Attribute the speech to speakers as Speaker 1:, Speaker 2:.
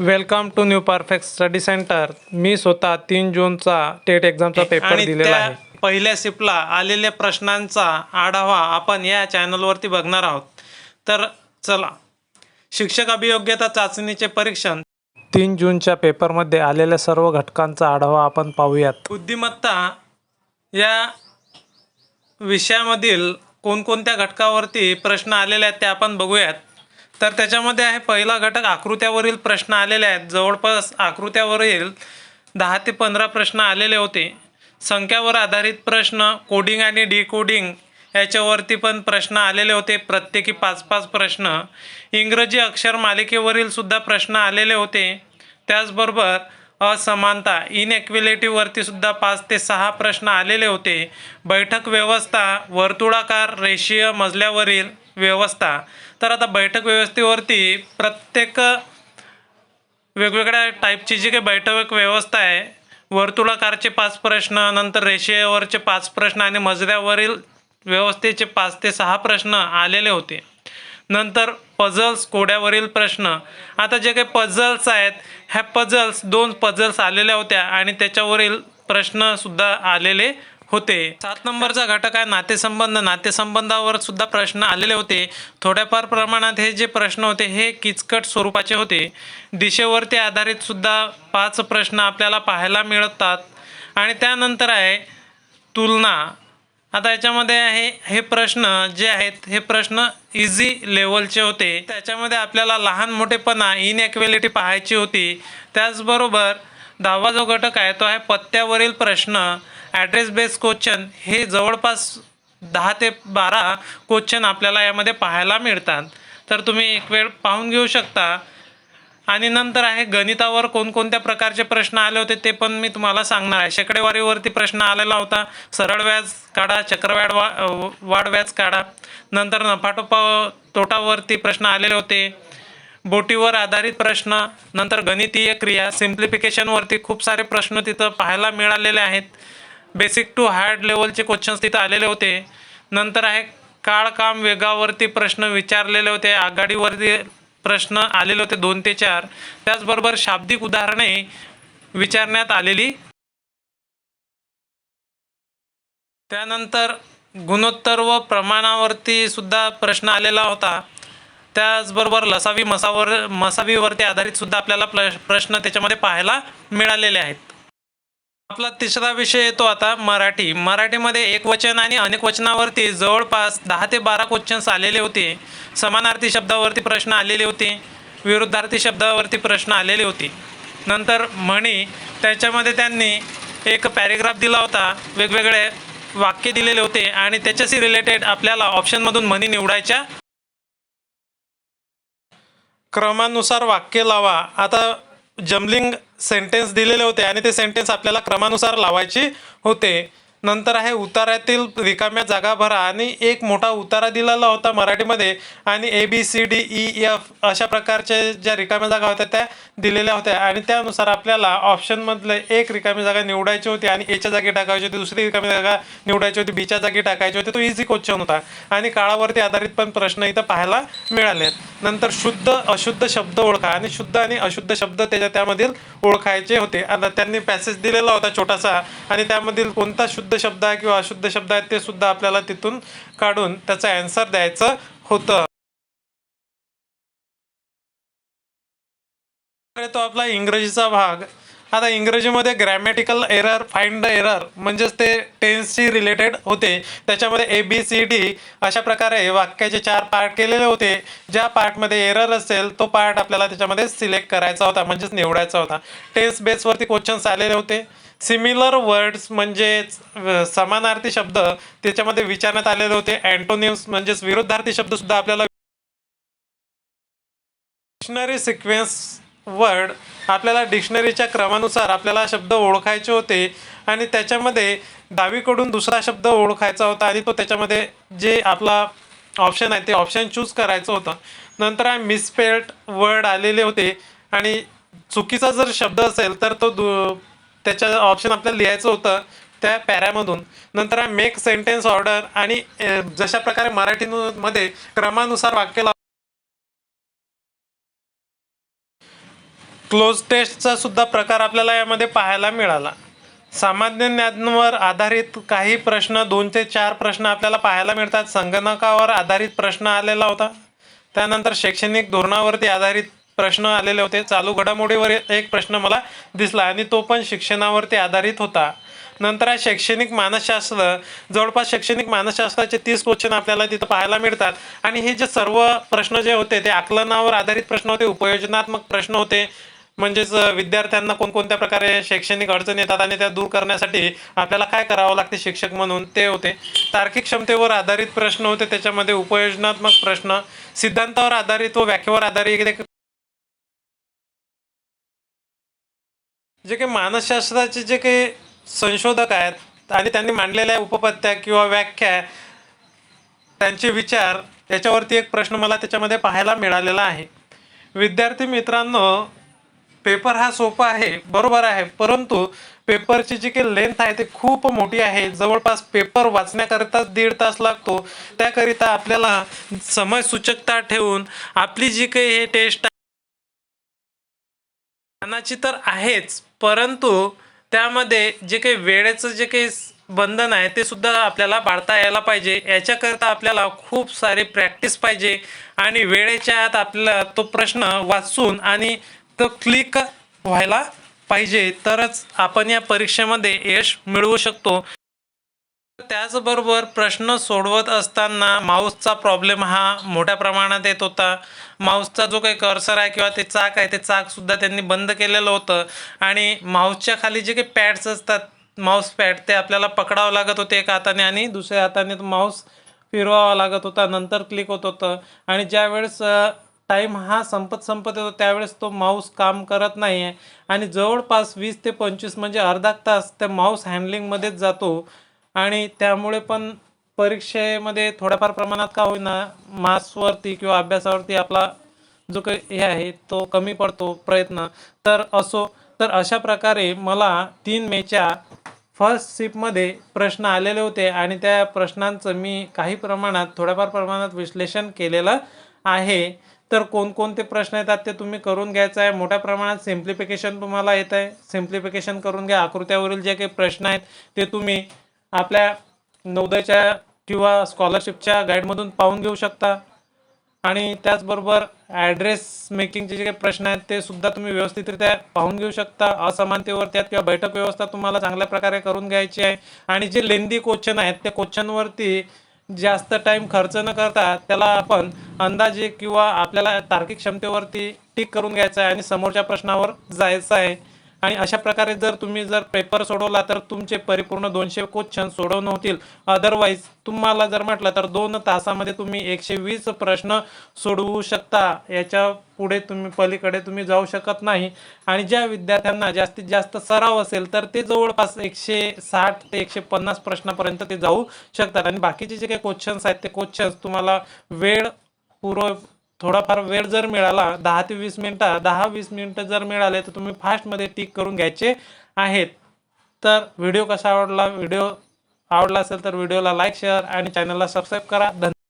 Speaker 1: Welcome to new perfect study centre मी स्वतः तीन जूनचा TET एक्झामचा paper
Speaker 2: आणि
Speaker 1: दिलेला
Speaker 2: त्या
Speaker 1: आहे.
Speaker 2: पहिल्या शिपला आलेल्या प्रश्नांचा आढावा आपण या चॅनलवरती बघणार आहोत. तर चला शिक्षक अभियोग्यता चाचणीचे परीक्षण.
Speaker 1: तीन जूनच्या पेपरमध्ये आलेल्या सर्व घटकांचा आढावा आपण पाहूयात.
Speaker 2: बुद्धिमत्ता या विषयामधील कोणकोणत्या घटकावरती प्रश्न आलेले आहेत ते आपण बघूयात. तर त्याच्यामध्ये आहे पहिला घटक आकृत्यावरील प्रश्न आलेले आहेत. जवळपास आकृत्यावरील दहा ते पंधरा प्रश्न आलेले होते. संख्यावर आधारित प्रश्न कोडिंग आणि डिकोडिंग याच्यावरती पण प्रश्न आलेले होते. प्रत्येकी पाच पाच प्रश्न. इंग्रजी अक्षर मालिकेवरील सुद्धा प्रश्न आलेले होते. त्याचबरोबर असमानता इनएक्विलिटीवरती सुद्धा पाच ते सहा प्रश्न आलेले होते. बैठक व्यवस्था वर्तुळाकार रेषीय मजल्यावरील व्यवस्था. तर आता बैठक व्यवस्थेवरती प्रत्येक वेगवेगळ्या टाईपची जी काही बैठक व्यवस्था आहे वर्तुळाकारचे पाच प्रश्न नंतर रेषेवरचे पाच प्रश्न आणि मजल्यावरील व्यवस्थेचे पाच ते सहा प्रश्न आलेले होते. नंतर पझल्स कोड्यावरील प्रश्न. आता जे काही पझल्स आहेत ह्या पझल्स दोन पझल्स आलेल्या होत्या आणि त्याच्यावरील प्रश्नसुद्धा आलेले होते. सात नंबरचा घटक आहे नातेसंबंध. नातेसंबंधावर सुद्धा प्रश्न आलेले होते. थोड्याफार प्रमाणात हे जे प्रश्न होते हे किचकट स्वरूपाचे होते. दिशेवरती आधारित सुद्धा पाच प्रश्न आपल्याला पाहायला मिळतात. आणि त्यानंतर आहे तुलना. आता याच्यामध्ये आहे हे प्रश्न जे आहेत हे प्रश्न इझी लेवलचे होते. त्याच्यामध्ये आपल्याला लहान मोठेपणा इनएक्वेलिटी पाहायची होती. त्याचबरोबर दहावा जो घटक आहे तो आहे पत्त्यावरील प्रश्न. ॲड्रेस बेस्ड क्वेश्चन हे जवळपास दहा ते बारा क्वेश्चन आपल्याला यामध्ये पाहायला मिळतात. तर तुम्ही एक वेळ पाहून घेऊ शकता. आणि नंतर आहे गणितावर कोणकोणत्या प्रकारचे प्रश्न आले होते ते पण मी तुम्हाला सांगणार आहे. शेकडेवारीवरती प्रश्न आलेला होता. सरळ व्याज काढा चक्रवाढ वा वाढ व्याज काढा. नंतर नफाटोपा तोटावरती प्रश्न आलेले होते. बोटीवर आधारित प्रश्न नंतर गणितीय क्रिया सिम्प्लिफिकेशनवरती खूप सारे प्रश्न तिथं पाहायला मिळालेले आहेत. बेसिक टू हार्ड लेवलचे क्वेश्चन्स तिथं आलेले होते. नंतर आहे काळ काम वेगावरती प्रश्न विचारलेले होते. आघाडीवरती प्रश्न आलेले होते दोन ते चार. त्याचबरोबर शाब्दिक उदाहरणे विचारण्यात आलेली. त्यानंतर गुणोत्तर व प्रमाणावरती सुद्धा प्रश्न आलेला होता. त्याचबरोबर लसावी मसावर मसावीवरती आधारित सुद्धा आपल्याला प्रश्न त्याच्यामध्ये पाहायला मिळालेले आहेत. आपला तिसरा विषय येतो आता मराठी. मराठीमध्ये एक वचन आणि अनेक वचनावरती जवळपास दहा ते बारा क्वेश्चन्स आलेले होते. समानार्थी शब्दावरती प्रश्न आलेले होते. विरुद्धार्थी शब्दावरती प्रश्न आलेले होते. नंतर म्हणी त्याच्यामध्ये त्यांनी एक पॅरेग्राफ दिला होता. वेगवेगळे वाक्य दिलेले होते आणि त्याच्याशी रिलेटेड आपल्याला ऑप्शनमधून म्हणी निवडायच्या. क्रमानुसार वाक्य लावा. आता जमलिंग सेंटेन्स दिलेले होते आणि ते सेंटेन्स आपल्याला क्रमानुसार लावायचे होते. नंतर आहे उतारातील रिकाम्या जागा भरा आणि एक मोठा उतारा दिलेला होता मराठीमध्ये आणि A B C D E F अशा प्रकारच्या ज्या रिकाम्या जागा होत्या त्या दिलेल्या होत्या. आणि त्यानुसार आपल्याला ऑप्शनमधले एक रिकामी जागा निवडायची होती आणि एच्या जागी टाकायची होती दुसरी रिकामी जागा निवडायची होती बीच्या जागी टाकायची होती. तो इझी क्वेश्चन होता. आणि काळावरती आधारित पण प्रश्न इथं पाहायला मिळाले. नंतर शुद्ध अशुद्ध शब्द ओळखा आणि शुद्ध आणि अशुद्ध शब्द त्याच्या त्यामधील ओळखायचे होते. आता त्यांनी पॅसेज दिलेला होता छोटासा आणि त्यामधील कोणता शुद्ध शब्द आहे किंवा अशुद्ध शब्द आहेत ते सुद्धा आपल्याला तिथून काढून त्याचा अँसर द्यायचं होतं. तो आपला इंग्रजीचा भाग. आता इंग्रजीमध्ये grammatical error find the error म्हणजेच ते टेन्सशी रिलेटेड होते. त्याच्यामध्ये ए बी सी डी अशा प्रकारे वाक्याचे चार पार्ट केलेले होते. ज्या पार्टमध्ये एरर असेल तो पार्ट आपल्याला त्याच्यामध्ये सिलेक्ट करायचा होता म्हणजेच निवडायचा होता. टेन्स बेसवरती क्वेश्चन्स आलेले होते. सिमिलर वर्ड्स म्हणजेच समानार्थी शब्द त्याच्यामध्ये विचारण्यात आलेले होते. अँटोनिम्स म्हणजेच विरुद्धार्थी शब्द सुद्धा आपल्याला डिक्शनरी सिक्वेन्स वर्ड आपल्याला डिक्शनरीच्या क्रमानुसार आपल्याला शब्द ओळखायचे होते आणि त्याच्यामध्ये डावीकडून दुसरा शब्द ओळखायचा होता आणि तो त्याच्यामध्ये जे आपला ऑप्शन आहे ते ऑप्शन चूज करायचं होतं. नंतर आहे मिसपेल्ट वर्ड आलेले होते आणि चुकीचा जर शब्द असेल तर तो दु त्याच्या ऑप्शन आपल्याला लिहायचं होतं त्या पॅऱ्यामधून नंतर मेक सेंटेन्स ऑर्डर आणि जशा प्रकारे मराठीमध्ये क्रमानुसार वाक्य लाव क्लोज टेस्टचा सुद्धा प्रकार आपल्याला यामध्ये पाहायला मिळाला. सामान्य ज्ञानावर आधारित काही प्रश्न दोन ते चार प्रश्न आपल्याला पाहायला मिळतात. संगणकावर आधारित प्रश्न आलेला होता. त्यानंतर शैक्षणिक धोरणावरती आधारित प्रश्न आलेले होते. चालू घडामोडीवर एक प्रश्न मला दिसला आणि तो पण शिक्षणावरती आधारित होता. नंतर आहे शैक्षणिक मानसशास्त्र जवळपास शैक्षणिक मानसशास्त्राचे तीस क्वेश्चन आपल्याला तिथं पाहायला मिळतात. आणि हे जे सर्व प्रश्न जे होते ते आकलनावर आधारित प्रश्न होते उपयोजनात्मक प्रश्न होते. म्हणजेच विद्यार्थ्यांना कोणकोणत्या प्रकारे शैक्षणिक अडचणी येतात आणि त्या दूर करण्यासाठी आपल्याला काय करावं लागते शिक्षक म्हणून ते होते. तार्किक क्षमतेवर आधारित प्रश्न होते त्याच्यामध्ये उपयोजनात्मक प्रश्न सिद्धांतावर आधारित व व्याख्येवर आधारित जे काही मानसशास्त्राचे जे काही संशोधक आहेत आणि त्यांनी मांडलेल्या उपपत्त्या किंवा व्याख्या त्यांचे विचार याच्यावरती एक प्रश्न मला त्याच्यामध्ये पाहायला मिळालेला आहे. विद्यार्थी मित्रांनो पेपर हा सोपा आहे बरोबर आहे परंतु पेपरची जी काही लेंथ आहे ती खूप मोठी आहे. जवळपास पेपर वाचण्याकरिता दीड तास लागतो. त्याकरिता आपल्याला समयसूचकता ठेवून आपली जी काही हे टेस्ट मनाची तर आहेच परंतु त्यामध्ये जे काही वेळेचं जे काही बंधन आहे ते सुद्धा आपल्याला पाळता यायला पाहिजे. याच्याकरता आपल्याला खूप सारी प्रॅक्टिस पाहिजे आणि वेळेच्या आत आपल्याला तो प्रश्न वाचून आणि तो क्लिक व्हायला पाहिजे. तरच आपण या परीक्षेमध्ये यश मिळवू शकतो. त्याचबरोबर प्रश्न सोडवत असताना माऊसचा प्रॉब्लेम हा मोठ्या प्रमाणात येत होता. माऊसचा जो काही कर्सर आहे किंवा ते चाक आहे ते चाकसुद्धा त्यांनी बंद केलेलं होतं. आणि माऊसच्या खाली जे काही पॅड्स असतात माऊस पॅड ते आपल्याला पकडावं लागत होते एका हाताने आणि दुसऱ्या हाताने तो माऊस फिरवावा लागत होता नंतर क्लिक होत होतं. आणि ज्यावेळेस टाईम हा संपत संपत येतो त्यावेळेस तो माऊस काम करत नाही आहे आणि जवळपास वीस ते पंचवीस म्हणजे अर्धा तास त्या माऊस हँडलिंगमध्येच जातो. आणि त्यामुळे पण परीक्षेमध्ये थोड्याफार प्रमाणात का होईना मार्क्सवरती किंवा अभ्यासावरती आपला जो काही हे आहे तो कमी पडतो प्रयत्न. तर असो तर अशा प्रकारे मला तीन मेच्या फर्स्ट शिपमध्ये प्रश्न आलेले होते आणि त्या प्रश्नांचं मी काही प्रमाणात थोड्याफार प्रमाणात विश्लेषण केलेलं आहे. तर कोणकोणते प्रश्न येतात ते तुम्ही करून घ्यायचं आहे. मोठ्या प्रमाणात सिम्प्लिफिकेशन तुम्हाला येत आहे. सिम्प्लिफिकेशन करून घ्या. आकृत्यावरील जे काही प्रश्न आहेत ते तुम्ही आपल्या नवोदयच्या किंवा स्कॉलरशिपच्या गाईडमधून पाहून घेऊ शकता. आणि त्याचबरोबर ॲड्रेस मेकिंगचे जे काही प्रश्न आहेत ते सुद्धा तुम्ही व्यवस्थितरित्या पाहून घेऊ शकता. असमानतेवर त्यात किंवा बैठक व्यवस्था तुम्हाला चांगल्या प्रकारे करून घ्यायची आहे. आणि जे लेंदी क्वेश्चन आहेत त्या क्वेश्चनवरती जास्त टाईम खर्च न करता त्याला आपण अंदाजे किंवा आपल्याला तार्किक क्षमतेवरती टिक करून घ्यायचं आहे आणि समोरच्या प्रश्नावर जायचं आहे. आणि अशा प्रकारे जर तुम्ही जर पेपर सोडवला तर तुमचे परिपूर्ण दोनशे क्वेश्चन सोडवणं होतील. अदरवाईज तुम्हाला जर म्हटलं तर दोन तासामध्ये तुम्ही एकशे वीस प्रश्न सोडवू शकता. याच्यापुढे तुम्ही पलीकडे तुम्ही जाऊ शकत नाही. आणि ज्या विद्यार्थ्यांना जास्तीत जास्त सराव असेल तर ते जवळपास एकशे साठ ते एकशे पन्नास प्रश्नापर्यंत ते जाऊ शकतात. आणि बाकीचे जे काही क्वेश्चन्स आहेत ते क्वेश्चन्स तुम्हाला वेळ पुरव थोडाफार वेळ जर मिळाला दहा ते वीस मिनटं दहा वीस मिनटं जर मिळाले तर तुम्ही फास्टमध्ये टिक करून घ्यायचे आहेत. तर व्हिडिओ कसा आवडला व्हिडिओ आवडला असेल तर व्हिडिओला लाईक शेअर आणि चॅनलला सबस्क्राईब करा. धन्यवाद.